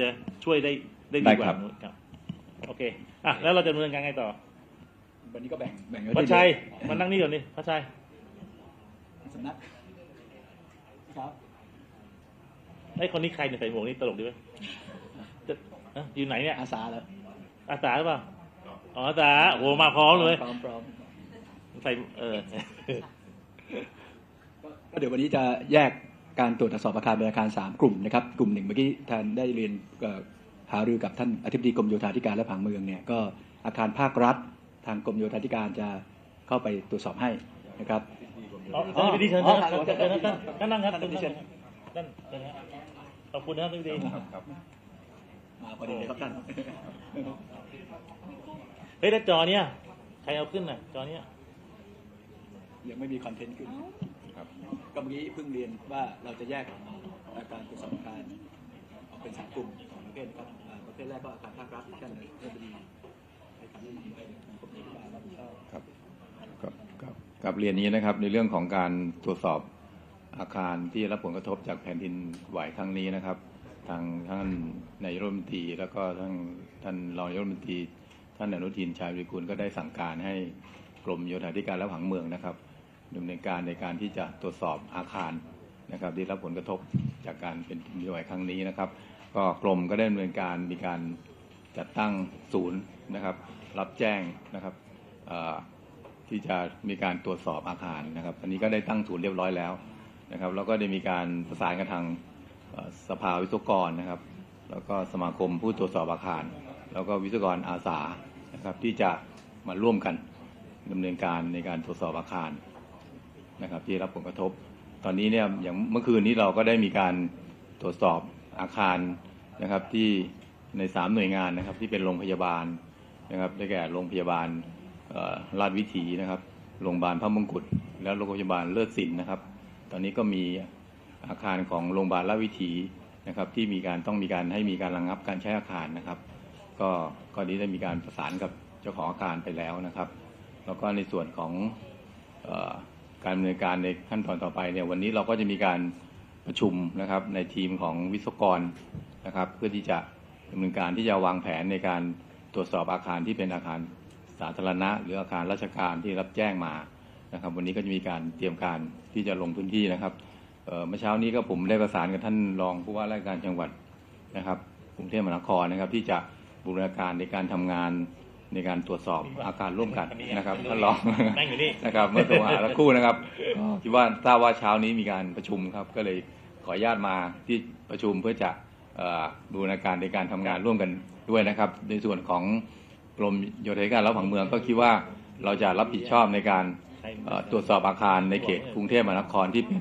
จะช่วยได้ได้ได้ดีกว่าครับ ครับโอเคอะแล้วเราจะดำเนินการไงต่อวันนี้ก็แบ่งแบ่งไว้พัชที่ชัยเดียวมานั่งนี่ก่อนดิพัชชัยสำนักครับไอ้ยคนนี้ใครเนี่ยใส่หมวกนี่ตลกดีไหมจะเอ้าอยู่ไหนเนี่ยอาสาแล้วอาสาหรือเปล่าอ๋ออาสาโอ้มาพร้อมเลยพร้อมพร้อมใส่เออ ก็เดี๋ยววันนี้จะแยก การตรวจสอบอาคารเป็นอาคารสามกลุ่มนะครับกลุ่มหนึ่งเมื่อกี้ท่านได้เรียนหารือกับท่านอธิบดีกรมโยธาธิการและผังเมืองเนี่ยก็อาคารภาครัฐ ทางกรมโยธาธิการจะเข้าไปตรวจสอบให้นะครับอ๋อท่านพิธีเชิญอ๋อเชิญท่านท่านนั่งครับท่านพิธีเชิญท่านเชิญครับขอบคุณนะท่านพิธีมาพอดีเลยครับท่านเฮ้ยแล้วจอเนี่ยใครเอาขึ้นน่ะจอเนี้ยยังไม่มีคอนเทนต์ขึ้น ครับก็เมื่อกี้เพิ่งเรียนว่าเราจะแยกอาการตรวสอบอาคารออกเป็นสามกลุ่มสองประเภทนะครับประเภทแรกก็อาคารภาครัฐที่ท่านอธิบดีให้คำแนะนำไว้ทางกรมโยธาธิการรับครับครับครับกับเรียนนี้นะครับในเรื่องของการตรวจสอบอาคารที่รับผลกระทบจากแผ่นดินไหวครั้งนี้นะครับ ทางท่านนายรัฐมนตรีแล้วก็ท่านท่านรองนายรัฐมนตรีท่านอนุทินชาญวิรุฬก็ได้สั่งการให้กรมโยธาธิการและผังเมืองนะครับ ดำเนินการในการที่จะตรวจสอบอาคารนะครับที่รับผลกระทบจากการเป็นดินไหวครั้งนี้นะครับ ก็กรมก็ได้ดำเนินการมีการจัดตั้งศูนย์นะครับ รับแจ้งนะครับที่จะมีการตรวจสอบอาคารนะครับ อันนี้ก็ได้ตั้งศูนย์เรียบร้อยแล้วนะครับ แล้วก็ได้มีการประสานกันทางสภาวิศวกรนะครับ แล้วก็สมาคมผู้ตรวจสอบอาคาร แล้วก็วิศวกรอาสานะครับที่จะมาร่วมกันดำเนินการในการตรวจสอบอาคาร นะครับที่รับผลกระทบ ตอนนี้เนี่ยอย่างเมื่อคืนนี้เราก็ได้มีการตรวจสอบอาคารนะครับที่ในสามหน่วยงานนะครับที่เป็นโรงพยาบาลนะครับได้แก่โรงพยาบาลเอ่อราชวิถีนะครับโรงพยาบาลพระมงกุฎแล้วโรงพยาบาลเลิศศิลป์นะครับ ตอนนี้ก็มีอาคารของโรงพยาบาลราชวิถีนะครับที่มีการต้องมีการให้มีการระงงับการใช้อาคารนะครับ ก็ก็นี้ได้มีการประสานกับเจ้าของอาคารไปแล้วนะครับ แล้วก็ในส่วนของ การดำเนินการในขั้นตอนต่อไปเนี่ยวันนี้เราก็จะมีการประชุมนะครับในทีมของวิศวกรนะครับ เพื่อที่จะดำเนินการที่จะวางแผนในการตรวจสอบอาคารที่เป็นอาคารสาธารณะ หรืออาคารราชการที่รับแจ้งมานะครับ วันนี้ก็จะมีการเตรียมการที่จะลงพื้นที่นะครับเอ่อเมื่อเช้านี้ก็ผมได้ประสานกับท่านรองผู้ว่าราชการจังหวัดนะครับกรุงเทพมหานครนะครับ ที่จะบูรณาการในการทำงาน ในการตรวจสอบอาคารร่วมกันนะครับท่านรองนั่งอยู่นี่นะครับเมื่อโทรหาแล้วครู่นะครับก็คิดว่าทราบว่าเช้านี้มีการประชุมครับ ก็เลยขออนุญาตมาที่ประชุมเพื่อจะเอ่อบูรณาการในการทำงานร่วมกันด้วยนะครับ ในส่วนของกรมโยธาธิการและผังเมืองก็คิดว่าเราจะรับผิดชอบในการเอ่อตรวจสอบอาคารในเขตกรุงเทพมหานครที่เป็น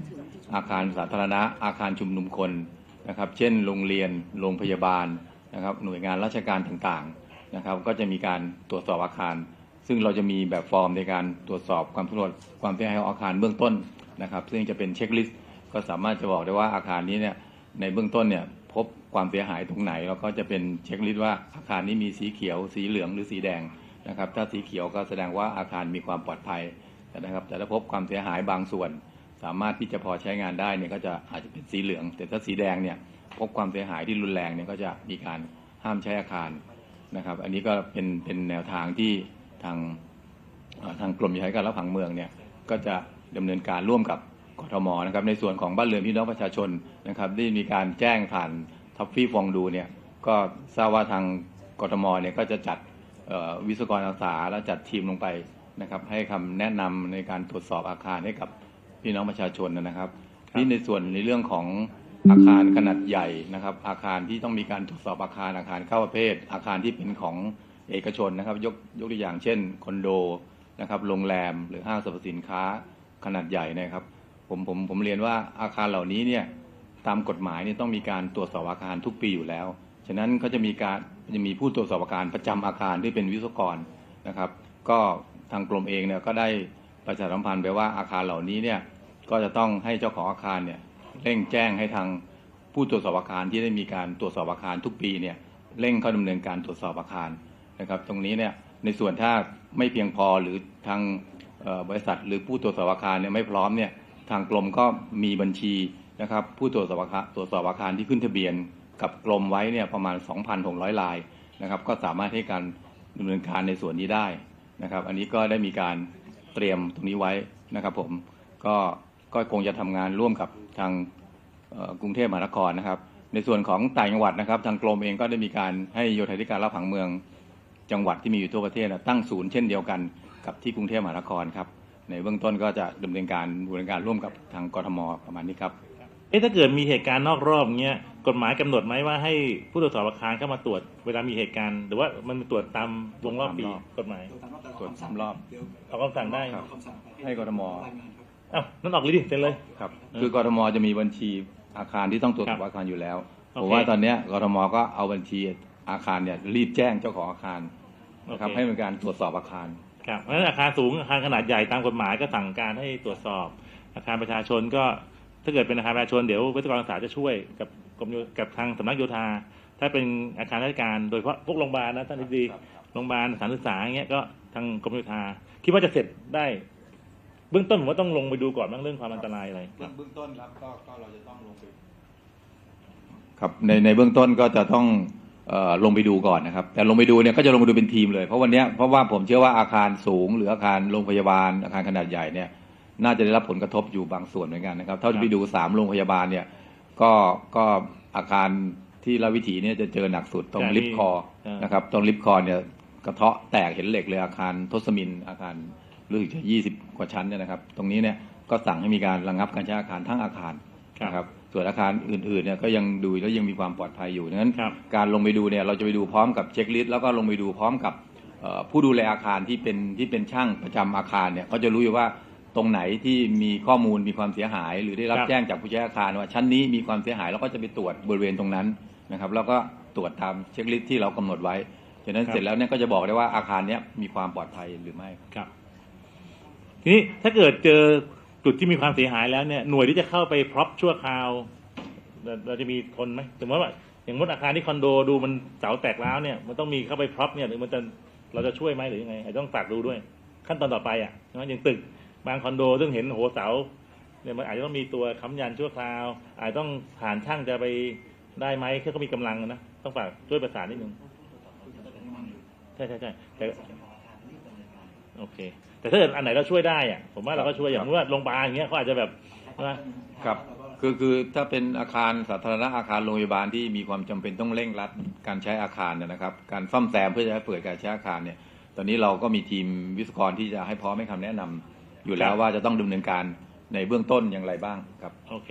อาคารสาธารณะอาคารชุมนุมคนนะครับ เช่น โรงเรียนโรงพยาบาลนะครับ หน่วยงานราชการต่างๆ นะครับ ก็จะมีการตรวจสอบอาคาร ซึ่งเราจะมีแบบฟอร์มในการตรวจสอบความสำรวจความเสียหายของอาคารเบื้องต้นนะครับ ซึ่งจะเป็นเช็คลิสต์ก็สามารถจะบอกได้ว่าอาคารนี้เนี่ยในเบื้องต้นเนี่ยพบความเสียหายตรงไหนแล้วก็จะเป็นเช็คลิสต์ว่าอาคารนี้มีสีเขียว สีเหลืองหรือสีแดงนะครับ ถ้าสีเขียวก็แสดงว่าอาคารมีความปลอดภัยนะครับ แต่ถ้าพบความเสียหายบางส่วน สามารถที่จะพอใช้งานได้เนี่ยก็จะอาจจะเป็นสีเหลือง แต่ถ้าสีแดงเนี่ยพบความเสียหายที่รุนแรงเนี่ยก็จะมีการห้ามใช้อาคาร นะครับ อันนี้ก็เป็นเป็นแนวทางที่ทางเอ่อทางกรมโยธาธิการและผังเมืองเนี่ยก็จะดำเนินการร่วมกับกทมนะครับ ในส่วนของบ้านเรือนพี่น้องประชาชนนะครับได้มีการแจ้งผ่านท็อฟฟี่ฟองดูเนี่ยก็ทราบว่าทางกทมเนี่ยก็จะจัดเอ่อวิศวกรอาสาและจัดทีมลงไปนะครับให้คำแนะนำในการตรวจสอบอาคารให้กับพี่น้องประชาชนนะครับนี่ในส่วนในเรื่องของ อาคารขนาดใหญ่นะครับ อาคารที่ต้องมีการตรวจสอบอาคารอาคารเข้าประเภท อาคารที่เป็นของเอกชนนะครับ ยกยกตัวอย่างเช่นคอนโดนะครับโรงแรมหรือห้างสรรพสินค้าขนาดใหญ่นะครับ ผมผมผมเรียนว่าอาคารเหล่านี้เนี่ยตามกฎหมายเนี่ยต้องมีการตรวจสอบอาคารทุกปีอยู่แล้ว ฉะนั้นก็จะมีการจะมีผู้ตรวจสอบอาคารประจำอาคารที่เป็นวิศวกรนะครับ ก็ทางกรมเองเนี่ยก็ได้ประชาสัมพันธ์ไปว่าอาคารเหล่านี้เนี่ยก็จะต้องให้เจ้าของอาคารเนี่ย เร่งแจ้งให้ทางผู้ตรวจสอบอาคารที่ได้มีการตรวจสอบอาคารทุกปีเนี่ยเร่งเข้าดำเนินการตรวจสอบอาคารนะครับ ตรงนี้เนี่ยในส่วนถ้าไม่เพียงพอหรือทางบริษัท หรือผู้ตรวจสอบอาคารเนี่ยไม่พร้อมเนี่ยทางกรมก็มีบัญชีนะครับผู้ตรวจสอบอาคารตรวจสอบอาคารที่ขึ้นทะเบียนกับกรมไว้เนี่ยประมาณ 2,600 ลายนะครับ ก็สามารถให้การดำเนินการในส่วนนี้ได้นะครับ อันนี้ก็ได้มีการเตรียมตรงนี้ไว้นะครับ ผมก็ ก็คงจะทำงานร่วมกับทางเอ่อกรุงเทพมหานครนะครับ ในส่วนของต่างจังหวัดนะครับ ทางกรมเองก็ได้มีการให้โยธาธิการรับผังเมือง จังหวัดที่มีอยู่ทั่วประเทศนะตั้งศูนย์เช่นเดียวกันกับที่กรุงเทพมหานครครับในเบื้องต้นก็จะดำเนินการบูรณาการร่วมกับทางกทมประมาณนี้ครับเอ๊ะถ้าเกิดมีเหตุการณ์นอกรอบเงี้ยกฎหมายกำหนดไหมว่าให้ผู้ตรวจสอบอาคารเข้ามาตรวจเวลามีเหตุการณ์ หรือว่ามันตรวจตามวงรอบปีตามรอบกฎหมายตรวจสามรอบเดี๋ยวเขาคำสั่งได้ครับคำสั่งไปให้กทม รายงานครับอ้าวนั่นออกเลยดิเซ็นเลย ครับเออคือกทมจะมีบัญชีอาคารที่ต้องตรวจสอบครับอาคารอยู่แล้วโอเคผมว่าตอนเนี้ยกทมก็เอาบัญชีอาคารเนี่ยรีบแจ้งเจ้าของอาคารนะครับโอเคให้มีการตรวจสอบอาคารครับเพราะฉะนั้นอาคารสูงอาคารขนาดใหญ่ตามกฎหมายก็สั่งการให้ตรวจสอบ อาคารประชาชนก็ถ้าเกิดเป็นอาคารประชาชนเดี๋ยววิศวกรศึกษาจะช่วยกับกรมโยกับทางสำนักโยธา ถ้าเป็นอาคารราชการโดยเฉพาะพวกโรงพยาบาลนะท่านอธิบดีครับโรงพยาบาลสถานศึกษาอย่างเงี้ยก็ทางกรมโยธาคิดว่าจะเสร็จได้ เบื้องต้นผมว่าต้องลงไปดูก่อนบ้างเรื่องความอันตรายอะไรครับ เบื้องต้นครับก็ก็เราจะต้องลงไป ครับในในเบื้องต้นก็จะต้องเอ่อลงไปดูก่อนนะครับ แต่ลงไปดูเนี่ยก็จะลงไปดูเป็นทีมเลย เพราะวันเนี้ยเพราะว่าผมเชื่อว่าอาคารสูง หรืออาคารโรงพยาบาลอาคารขนาดใหญ่เนี่ย น่าจะได้รับผลกระทบอยู่บางส่วนเหมือนกันนะครับ เท่าที่ไปดูสามโรงพยาบาลเนี่ย ก็ก็อาคารที่ราชวิถีเนี่ยจะเจอหนักสุดตรงใช่ลิฟต์คอเออนะครับตรงลิฟต์คอเนี่ยกระเทาะแตกเห็นเหล็กเลยอาคารทศมินอาคาร รู้สึกจะยี่สิบกว่าชั้นเนี่ยนะครับ ตรงนี้เนี่ยก็สั่งให้มีการระงับการใช้อาคารทั้งอาคารครับนะครับส่วนอาคารอื่นๆเนี่ยก็ยังดูแล้วยังมีความปลอดภัยอยู่ดังนั้นครับการลงไปดูเนี่ยเราจะไปดูพร้อมกับเช็คลิสต์แล้วก็ลงไปดูพร้อมกับเอ่อผู้ดูแลอาคารที่เป็นที่เป็นช่างประจำอาคารเนี่ยเขาจะรู้อยู่ว่าตรงไหนที่มีข้อมูลมีความเสียหาย หรือได้รับครับแจ้งจากผู้ใช้อาคารว่าชั้นนี้มีความเสียหายเราก็จะไปตรวจบริเวณตรงนั้นนะครับ แล้วก็ตรวจตามเช็คลิสต์ที่เรากำหนดไว้ฉะนั้นครับเสร็จแล้วเนี่ยก็จะบอกได้ว่าอาคารเนี้ยมีความปลอดภัยหรือไม่ครับ ทีนี้ถ้าเกิดเจอจุดที่มีความเสียหายแล้วเนี่ยหน่วยที่จะเข้าไปพร็อพชั่วคราวเราจะมีคนไหมสมมติว่าอย่างมดอาคารที่คอนโดดูมันเสาแตกร้วเนี่ย มันต้องมีเข้าไปพร็อพเนี่ยหรือมันจะเราจะช่วยไหมหรือยังไงต้องฝากดูด้วย ขั้นตอนต่อไปอะนะอย่างตึกบางคอนโดซึ่งเห็นโหเสาเนี่ยมันอาจจะต้องมีตัวค้ำยันชั่วคราว อาจจะต้องผ่านช่างจะไปได้ไหมแค่เขามีกำลังนะต้องฝากช่วยประสานนิดนึงใช่ใช่ใช่แต่โอเค แต่ถ้าเกิดอันไหนเราช่วยได้อะผมว่าเราก็ช่วยอย่างว่าโรงพยาบาลอย่างเงี้ยเขาอาจจะแบบว่าครับ คือคือถ้าเป็นอาคารสาธารณะอาคารโรงพยาบาลที่มีความจำเป็นต้องเร่งรัดการใช้อาคารเนยนะครับ การซ่อมแซมเพื่อจะให้เปิดการใช้อาคารเนี่ย ตอนนี้เราก็มีทีมวิศวกรที่จะให้พร้อมให้คำแนะนำอยู่แล้วว่าจะต้องดำเนินการในเบื้องต้นอย่างไรบ้างครับ โอเค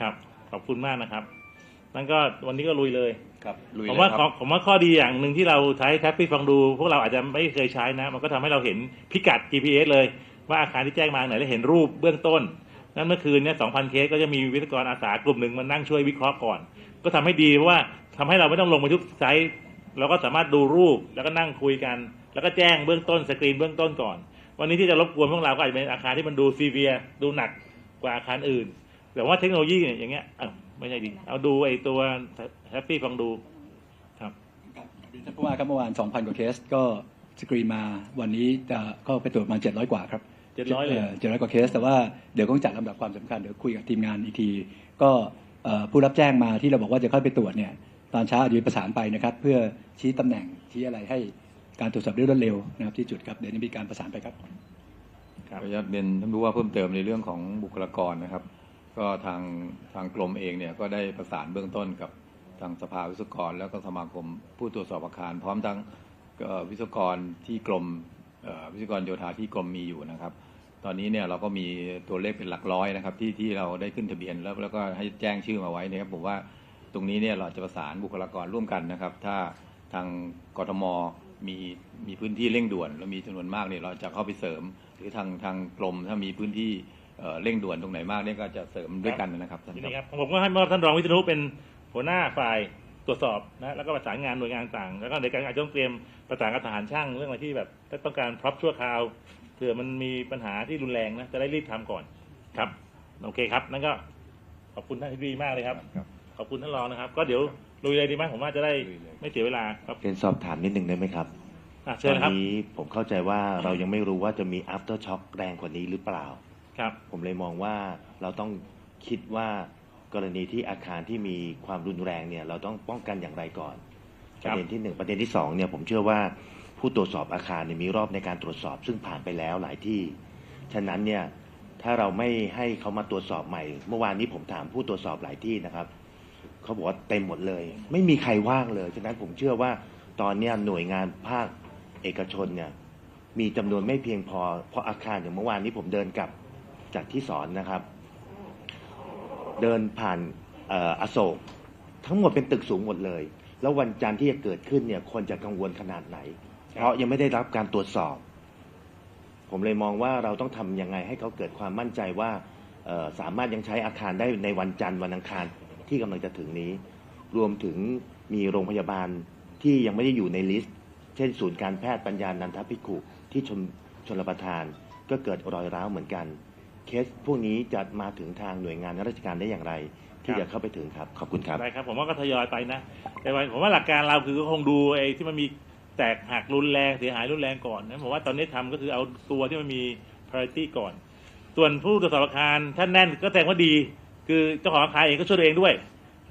ครับ ขอบคุณมากนะครับ นั่นก็วันนี้ก็ลุยเลย ครับลุยผมเลยว่าคขอรับ ผมว่าข้อดีอย่างหนึ่งที่เราใช้แท็บปี้ฟังดู พวกเราอาจจะไม่เคยใช้นะ มันก็ทำให้เราเห็นพิกัด GPS เลย ว่าอาคารที่แจ้งมาไหนแล้วเห็นรูปเบื้องต้น นั้นเมื่อคืนเนี่ย2,000 เคสก็จะมีวิศวกรอาสากลุ่มหนึ่งมานั่งช่วยวิเคราะห์ก่อน ก็ทำให้ดีเพราะว่าทำให้เราไม่ต้องลงไปทุกไซต์เราก็สามารถดูรูปแล้วก็นั่งคุยกัน แล้วก็แจ้งเบื้องต้นสกรีนเบื้องต้นก่อน วันนี้ที่จะรบกวนพวกเราก็อาจจะเป็นอาคารที่มันดูซีเวียดูหนักกว่าอาคารอื่น แต่ว่าเทคโนโลยีเนี่ยอย่างเงี้ยอ้าว ไม่ใช่ดิเอาดูไอ้ตัวแฮปปี้ฟังดูครับครับเรียนท่านผู้ว่าครับเมื่อวาน2,000กว่าเคสก็สกรีนมาวันนี้จะก็ไปตรวจประมาณ700กว่าครับ700เลยเจ็ดร้อยกว่าเคส แต่ว่าเดี๋ยวต้องจัดลำดับความสำคัญเดี๋ยวคุยกับทีมงานอีกที ก็เอ่อผู้รับแจ้งมาที่เราบอกว่าจะเข้าไปตรวจเนี่ยตอนเช้าอาจจะมีประสานไปนะครับ เพื่อชี้ตำแหน่งชี้อะไรให้การตรวจสอบได้รวดเร็วนะครับที่จุดครับเดี๋ยวนี้มีการประสานไปครับครับขออนุญาตเรียนท่านผู้ว่าเพิ่มเติมในเรื่องของบุคลากรนะครับ ก็ทางทางกรมเองเนี่ยก็ได้ประสานเบื้องต้นกับทางสภาวิศวกร แล้วก็สมาคมผู้ตรวจสอบอาคาร พร้อมทั้งวิศวกรที่กรมวิศวกรโยธาที่กรมมีอยู่นะครับ ตอนนี้เนี่ยเราก็มีตัวเลขเป็นหลักร้อยนะครับ ที่ที่เราได้ขึ้นทะเบียนแล้วแล้วก็ให้แจ้งชื่อมาไว้นะครับผมว่าตรงนี้เนี่ยเราจะประสานบุคลากรร่วมกันนะครับ ถ้าทางกทมมีมีพื้นที่เร่งด่วนแล้วมีจำนวนมากเนี่ยเราจะเข้าไปเสริม หรือทางทางกรมถ้ามีพื้นที่ เอ่อเร่งด่วนตรงไหนมากเนี่ยก็จะเสริมด้วยกันนะครับท่านทีคนี้รับครับผมก็ให้มอบท่านรองวิษณุเป็นหัวหน้าฝ่ายตรวจสอบนะแล้วก็ประสานงานหน่วยงานต่าง แล้วก็ในการอาจจะต้องเตรียมประสานกับทหารช่างเรื่องอะไรที่แบบถ้าต้องการพร็อพชั่วคราวเผื่อมันมีปัญหาที่รุนแรงนะจะได้รีบทำก่อนครับโอเคครับนั่นก็ขอบคุณท่านที่ดีมากเลยครับครับ ขอบคุณท่านรองนะครับ ก็เดี๋ยวลุยเลยดีไหมผมว่าจะได้ลุยเลยไม่เสียเวลาครับเรียนสอบถามนิดนึงได้ไหมครับอะตเชิญอนครับนี้ผมเข้าใจว่าเรายังไม่รู้ว่าจะมี after shock แรงกว่านี้หรือเปล่า ครับผมเลยมองว่าเราต้องคิดว่ากรณีที่อาคารที่มีความรุนแรงเนี่ยเราต้องป้องกันอย่างไรก่อน คปรับ ระเด็นที่หนึ่งประเด็นที่สองเนี่ยผมเชื่อว่าผู้ตรวจสอบอาคารเนี่ยมีรอบในการตรวจสอบ ซึ่งผ่านไปแล้วหลายที่ ฉะนั้นเนี่ยถ้าเราไม่ให้เขามาตรวจสอบใหม่ เมื่อวานนี้ผมถามผู้ตรวจสอบหลายที่นะครับ เขาบอกว่าเต็มหมดเลย ไม่มีใครว่างเลยฉะนั้นผมเชื่อว่าตอนเนี้ยหน่วยงานภาคเอกชนเนี่ยมีจำนวนไม่เพียงพอเพราะอาคารอย่างเมื่อวานนี้ผมเดินกลับ จากที่สอนนะครับ เดินผ่านออโศก ทั้งหมดเป็นตึกสูงหมดเลย แล้ววันจันทร์ที่จะเกิดขึ้นเนี่ยคนจะกังวลขนาดไหน เพราะยังไม่ได้รับการตรวจสอบ ผมเลยมองว่าเราต้องทำยังไงให้เขาเกิดความมั่นใจว่าสามารถยังใช้อาคารได้ในวันจันทร์วันอังคารที่กำลังจะถึงนี้ รวมถึงมีโรงพยาบาลที่ยังไม่ได้อยู่ในลิสต์ เช่น ศูนย์การแพทย์ปัญญานันทพิขุที่ชนชนรประทานก็เกิดรอยร้าวเหมือนกัน เคสพวกนี้จะมาถึงทางหน่วยงานราชการได้อย่างไร ที่จะเข้าไปถึงครับ ขอบคุณครับได้ครับผมว่าก็ทยอยไปนะ แต่ว่าผมว่าหลักการเราคือก็คงดูไอ้ที่มันมีแตกหักรุนแรงเสียหายรุนแรงก่อนนะผมว่าตอนนี้ทำก็คือเอาตัวที่มันมี priority ก่อน ส่วนผู้ตรวจสอบอาคารถ้าแน่นก็แสดงว่าดี คือเจ้าของอาคารเองก็ช่วยตัวเองด้วย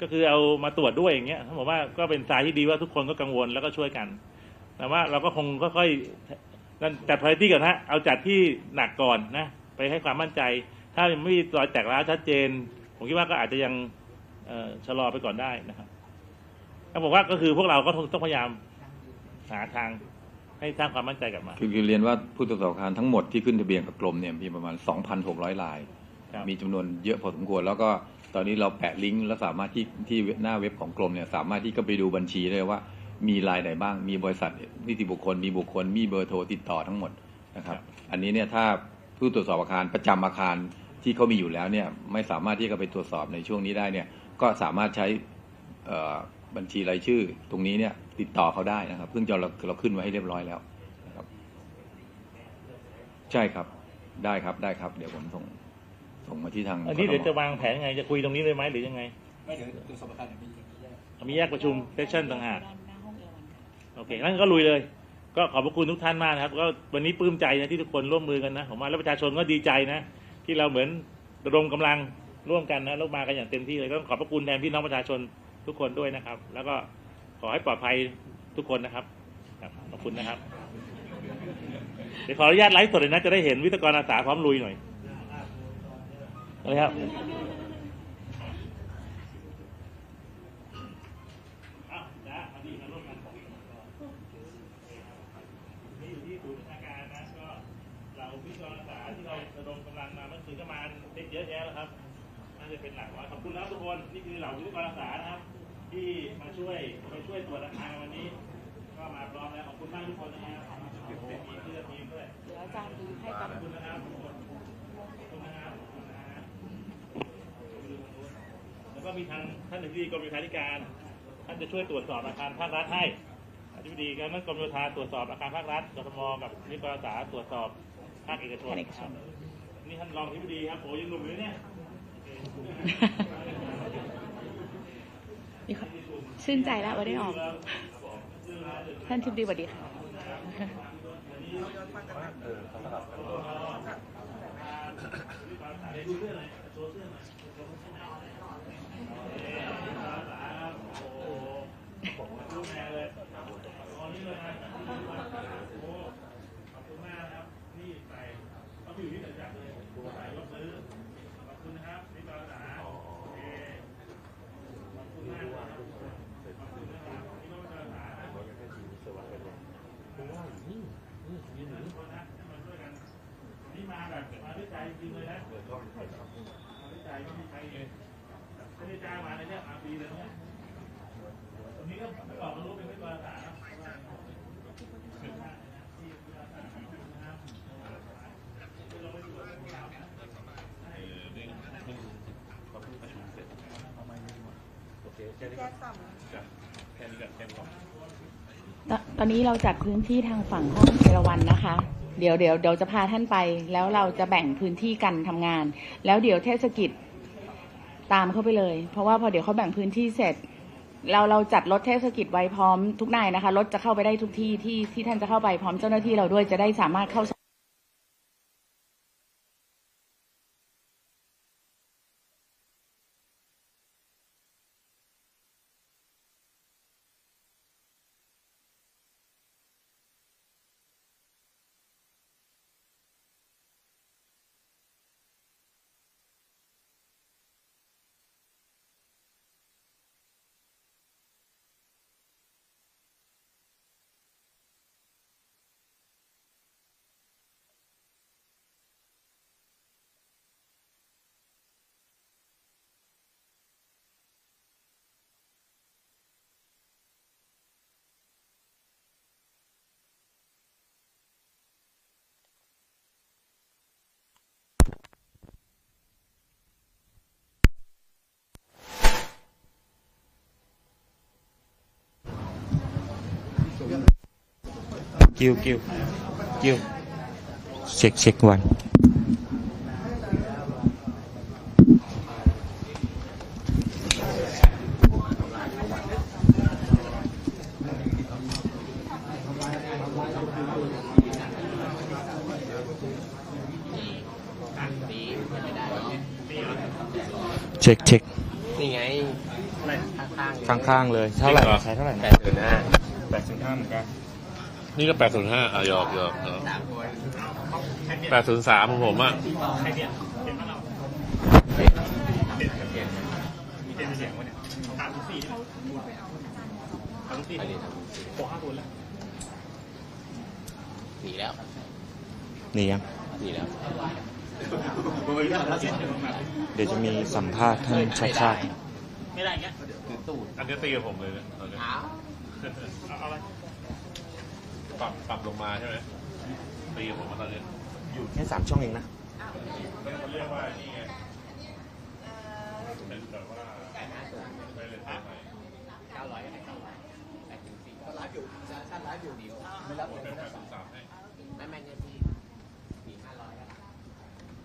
ก็คือเอามาตรวจด้วยอย่างเงี้ยผมว่าก็เป็นสายที่ดีว่าทุกคนก็กังวลแล้วก็ช่วยกัน แต่ว่าเราก็คงค่อยๆนั่นจัด priority ก่อนฮะเอาจัดที่หนักก่อนนะ ไปให้ความมั่นใจ ถ้ายังไม่มีรอยแตกร้าวชัดเจน ผมคิดว่าก็อาจจะยังเอ่อชะลอไปก่อนได้นะครับก็บอกว่าก็คือพวกเราก็ต้องพยายามหาทางให้สร้างความมั่นใจกลับมาคือคือเรียนว่าผู้ตรวจสอบอาคารทั้งหมดที่ขึ้นทะเบียนกับกรมเนี่ยมีประมาณ 2,600 รายครับมีจำนวนเยอะพอสมควร แล้วก็ตอนนี้เราแปะลิงก์แล้วสามารถที่ที่หน้าเว็บของกรมเนี่ยสามารถที่ก็ไปดูบัญชีได้ว่ามีรายไหนบ้าง มีบริษัทนิติบุคคล มีบุคคล มีเบอร์โทรติดต่อทั้งหมดนะครับ อันนี้เนี่ยถ้า ผู้ตรวจสอบอาคารประจำอาคารที่เขามีอยู่แล้วเนี่ยไม่สามารถที่จะไปตรวจสอบในช่วงนี้ได้เนี่ยก็สามารถใช้เอ่อบัญชีรายชื่อตรงนี้เนี่ยติดต่อเขาได้นะครับซึ่งเราเราขึ้นไว้ให้เรียบร้อยแล้วนะครับใช่ครับได้ครับได้ครับ เดี๋ยวผมส่งส่งมาที่ทางอันนี้เดี๋ยวกทมจะวางแผนยังไงจะคุยตรงนี้เลยไหมหรือยังไง ไม่เดี๋ยวตรวจสอบอาคารอย่างนี้แยกมีแยกประชุมเซสชั่นต่างหากโอเคนั่นก็ลุยเลย ก็ขอบพระคุณทุกท่านมากนะครับก็วันนี้ปลื้มใจนะที่ทุกคนร่วมมือกันนะผมว่าแล้วประชาชนก็ดีใจนะ ที่เราเหมือนระดมกำลังร่วมกันนะแล้วมากันอย่างเต็มที่เลยก็ขอบพระคุณแทนพี่น้องประชาชนทุกคนด้วยนะครับ แล้วก็ขอให้ปลอดภัยทุกคนนะครับครับขอบคุณนะครับเดี๋ยวขออนุญาตไลฟ์สดเลยนะจะได้เห็นวิทยากรอาสาพร้อมลุยหน่อยอะไรครับ เป็นหลักร้อยขอบคุณแล้วทุกคนนี่คือเหล่าวิทยากรอาสานะครับ ที่มาช่วยมาช่วยตรวจอาคารวันนี้ ก็มาพร้อมแล้วขอบคุณมากทุกคนนะครับมีเพื่อนมีด้วยเดี๋ยวอาจารย์ดูให้ขกัอนบคุณนะครับทุกคนขอบคุณนะครับขอบคุณนะครับแล้วก็มีทางท่านอธิบดีกรมโยธาธิการ ท่านจะช่วยตรวจสอบอาคารภาครัฐให้อธิบดีการนั้นกรมโยธาตรวจสอบอาคารภาครัฐกทมกับนิติอาสาตรวจสอบภาคเอกชนครับนี่ท่านรองอธิบดีครับโอ้ยังหนุ่มอยู่เนี่ย มีความชื่นใจแล้วว่าได้ออก ท่านทิพดีสวัสดีค่ะ นี่มาแบบมาด้วยใจจริงเลยนะมาด้วยใจไม่มีใครเลยไม่ได้จ้าง ดีเลยนี่ยตรงนี้ก็ไม่บอกมันรู้เป็นวิทยาศาสตร์นะตอนนี้เราจัดพื้นที่ทางฝั่งห้องเอราวันนะคะ เดี๋ยวเดี๋ยวเดี๋ยวจะพาท่านไป แล้วเราจะแบ่งพื้นที่กันทำงาน แล้วเดี๋ยวเทศกิจ ตามเข้าไปเลย เพราะว่าพอเดี๋ยวเขาแบ่งพื้นที่เสร็จ เราเราจัดรถเทศกิจไว้พร้อมทุกนายนะคะรถจะเข้าไปได้ทุกที่ที่ที่ท่านจะเข้าไปพร้อมเจ้าหน้าที่เราด้วยจะได้สามารถเข้า กิ้วกิ้วกิ้วเช็คเช็ควันเช็คเช็คนี่ไงข้างข้างๆเลยเท่าไหร่ใช้เท่าไหร่แปนะดศูนย์ห้าแปดสิบห้าเหมือนกัน นี่ก็แปดศูนย์ห้าอะหยอกหยอกแปดศูนย์สามของผมอะหนีแล้วนี่ยังหนีแล้ว เดี๋ยวจะมีสัมภาษณ์ท่านชาติชาติอันนี้ตีกับผมเลยนะตอนนี้ ปรับปรับลงมาใช่ไหมตีกับผมมาตอนนี้อยู่แค่สามช่องเองนะเรียกว่านี่ไงเป็นแบบว่าไปเลยเทปใหม่เก้าร้อยอะไรเก้าร้อยแปดถึงสี่ก็ไลฟ์อยู่ชาติไลฟ์อยู่เดียวไม่รับเป็นแปดศูนย์สามให้ไม่ไม่เงินพี่หนีห้าร้อย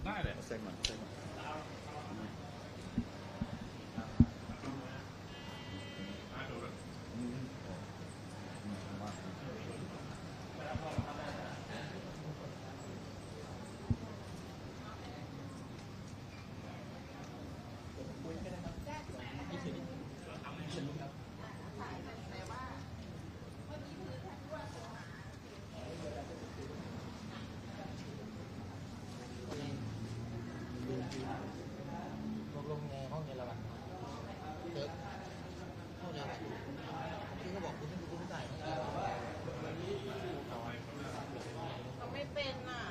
ได้เลยเซ็งหน่อยเซ็งหน่อย ลงในห้องเยอรมันเติร์กห้องเยอรมันพี่ก็บอกคุณไม่คุณไม่จ่าย ไม่เป็นอะ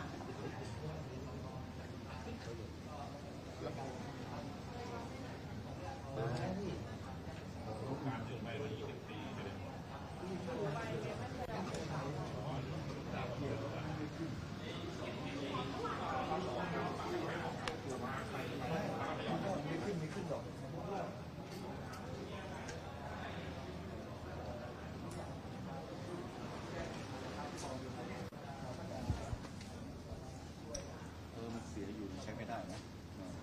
เออมันเสียอยู่ใช้ไม่ได้นะเออ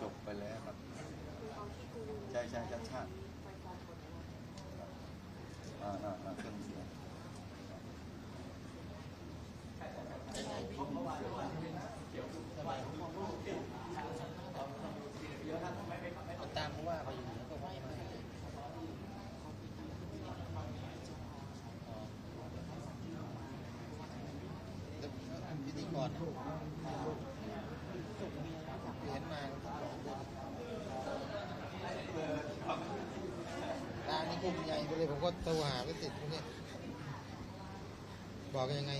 จบไปแล้วครับ ใช่ใช่ชาติชาติอ่าอ่าอ่าเครื่องเสีย ตามเพราะว่าเขาอยู่แล้วก็ไหวมาพิธีกรเรียนมาร้านนี้กลุ่มใหญ่ไป เลยผมก็โทรหาไม่ติดพวกเนี้ยบอกยังไง